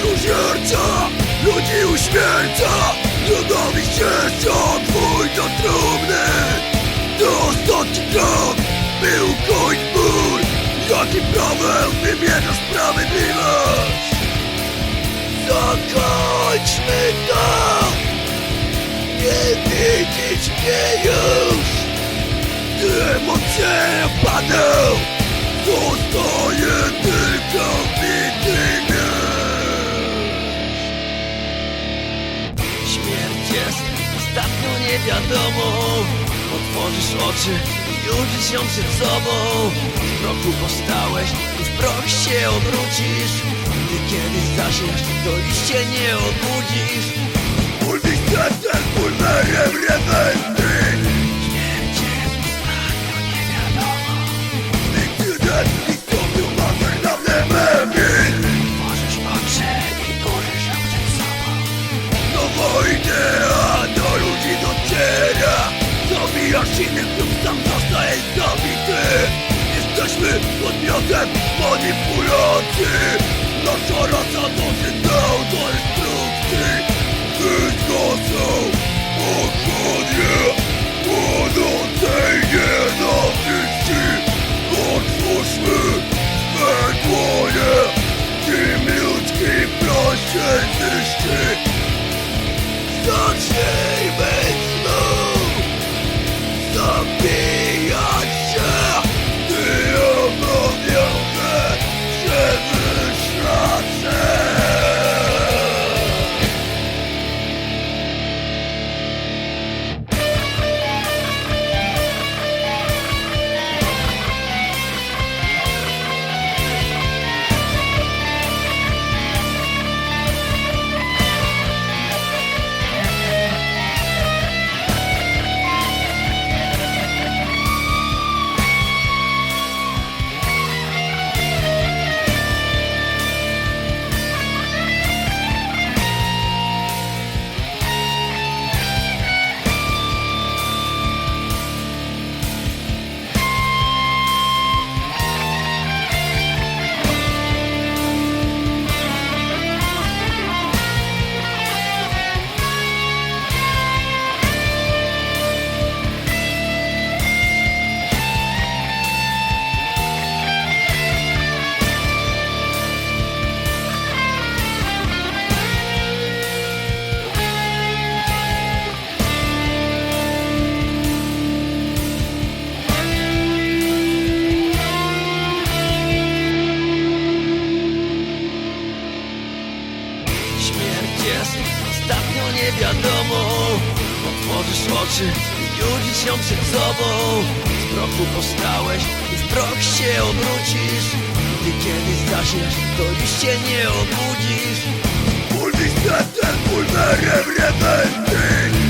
Przymrużerca ludzi uśmierca Nienawiścierca twój do trumny. To ostatni krok by ukoić ból Jakim prawem wymierzasz sprawiedliwość. Zakończmy to. Nie widzieć mnie już ostatnią niewiadomą Otworzysz oczy i ujrzysz ją przed sobą W prochu powstałeś i w proch się obrócisz. Gdy kiedyś zasiesz, to się nie obudzisz. Ulwiscentem pulmerem rewenty Śmierć manipulacji Nasza rasa dąży do destrukcji Wyzgadzą pochodnie Płonącej nienawiści Otwórzmy swe dłonie Tym ludzkim proście zniszczy Zacznijmy ostatnią niewiadomą Otworzysz oczy i ujrzysz ją przed sobą Z prochu powstałeś i w proch się obrócisz. Gdy kiedyś zasiesz, to już się nie obudzisz. Ulwiscentem pulmerem rewenty